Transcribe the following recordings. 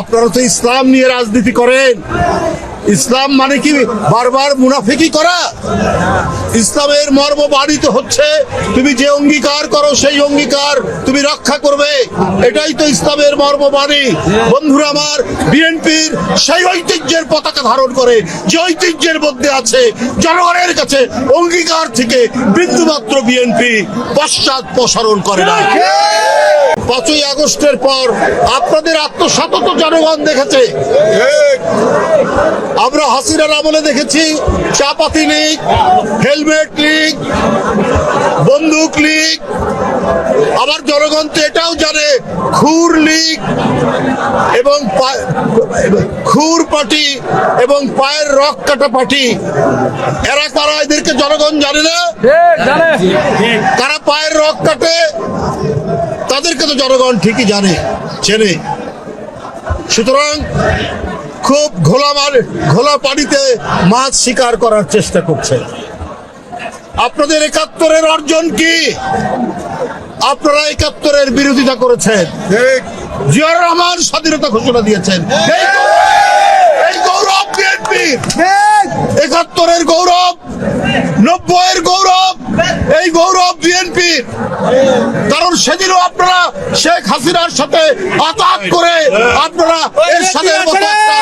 আপনারা তো ইসলাম নিয়ে রাজনীতি করেন। ইসলাম মানে কি? বারবার মুনাফিকি করা। ইসলামের মর্ম বাড়িত হচ্ছে, তুমি যে অঙ্গীকার করো, সেই অঙ্গীকার তুমি রক্ষা করবে। এটাই তো ইসলামের মর্ম বাণী। বন্ধুরা আমার, বিএনপির সেই ঐতিহ্যের পতাকা ধারণ করে, যে ঐতিহ্যের মধ্যে আছে, জনগণের কাছে অঙ্গীকার থেকে বিন্দুমাত্র বিএনপি পশ্চাৎ প্রসারণ করে না পাঁচই আগস্টের পর আপনাদের আত্মসতত জনগণ দেখেছে। আমরা হাসিনার আমলে দেখেছি চাপাতি লীগ হেলমেট লীগ বন্দুক লীগ। আবার জনগণ তো এটাও জানে খুর লীগ এবং খুর পার্টি এবং পায়ের রক কাটা পার্টি। এরা কারা এদেরকে জনগণ জানে না? কারা পায়ের রক কাটে? তাদেরকে তো জনগণ ঠিকই জানে চেনে। সুতরাং খুব ঘোলা মার ঘোলা পানিতে মাছ শিকার করার চেষ্টা করছে। আপনাদের একাত্তরের অর্জন কি? আপনারা একাত্তরের বিরোধিতা করেছেন। জিয়াউর রহমান স্বাধীনতা ঘোষণা দিয়েছেন। গৌরব- একাত্তরের গৌরব নব্বইয়ের গৌরব এই গৌরব বিএনপির। কারণ সেদিনও আপনারা শেখ হাসিনার সাথে আতাত করে আপনারা এর সাথে মতো একটা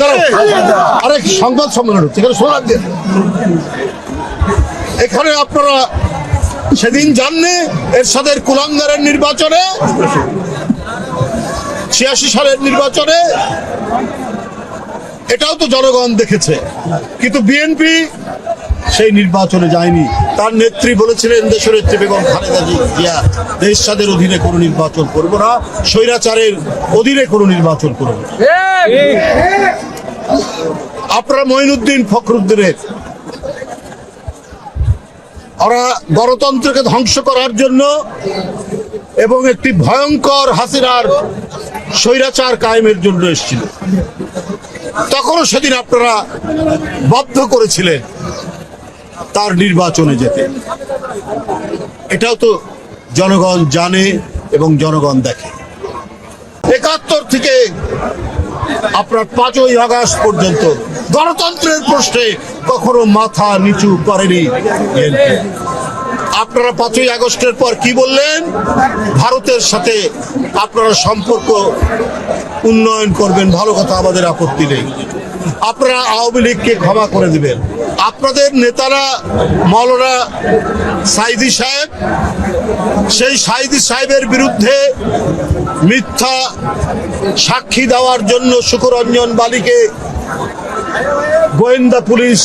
দাঁড়াও। আরে সংবাদ সম্মেলন হচ্ছে এখানে এখানে আপনারা সেদিন জাননি সাথে কুলাঙ্গারের নির্বাচনে ছিয়াশি সালের নির্বাচনে এটাও তো জনগণ দেখেছে কিন্তু বিএনপি সেই নির্বাচনে যায়নি। তার নেত্রী বলেছিলেন, দেশের নেত্রী বেগম খালেদা জিয়া দেশাদের অধীনে কোনো নির্বাচন করব না, স্বৈরাচারের অধীনে কোনো নির্বাচন করব আপনারা মঈনুদ্দিন ফখরুদ্দিনের, ওরা গণতন্ত্রকে ধ্বংস করার জন্য এবং একটি ভয়ঙ্কর হাসিনার স্বৈরাচার কায়েমের জন্য এসেছিল। তখনও সেদিন আপনারা বাধ্য করেছিলেন। তার নির্বাচনে যেতে। এটাও তো জনগণ জানে এবং জনগণ দেখে। একাত্তর থেকে আপনার পাঁচই আগস্ট পর্যন্ত গণতন্ত্রের প্রশ্নে কখনো মাথা নিচু করেনি আপনারা পাঁচই আগস্টের পর কি বললেন? ভারতের সাথে আপনারা সম্পর্ক উন্নয়ন করবেন, ভালো কথা, আমাদের আপত্তি নেই। আপনারা আওয়ামী লীগকে ক্ষমা করে দিবেন। আপনাদের নেতারা মৌলানা সাইদি সাহেব, সেই সাইদি সাহেবের বিরুদ্ধে মিথ্যা সাক্ষী দেওয়ার জন্য সুকরঞ্জন বালিকে গোয়েন্দা পুলিশ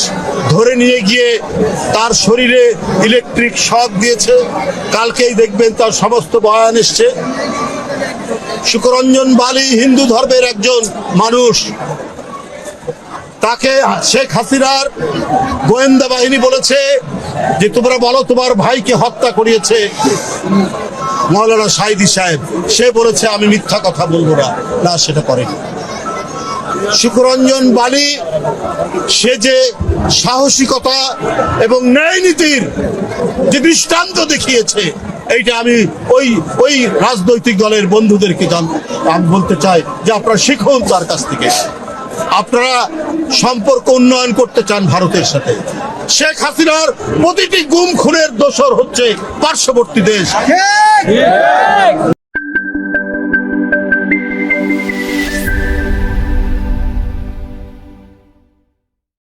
ধরে নিয়ে গিয়ে তার শরীরে ইলেকট্রিক শক দিয়েছে। কালকেই দেখবেন তার সমস্ত বয়ান এসছে। সুকরঞ্জন বালি হিন্দু ধর্মের একজন মানুষ। তাকে শেখ হাসিনার গোয়েন্দা বাহিনী বলেছে যে, তোমরা বলো তোমার ভাইকে হত্যা করিয়েছে মৌলানা সাইদি সাহেব। সে বলেছে, আমি মিথ্যা কথা বলব না। না, সেটা করেনি। সুকরঞ্জন বালি সে যে সাহসিকতা এবং ন্যায় নীতির যে দৃষ্টান্ত দেখিয়েছে, এইটা আমি ওই ওই রাজনৈতিক দলের বন্ধুদেরকে জান- আমি বলতে চাই যে আপনারা শিখুন তার কাছ থেকে। আপনারা সম্পর্ক উন্নয়ন করতে চান ভারতের সাথে। শেখ হাসিনার প্রতিটি গুম খুনের দোষর হচ্ছে পার্শ্ববর্তী দেশ।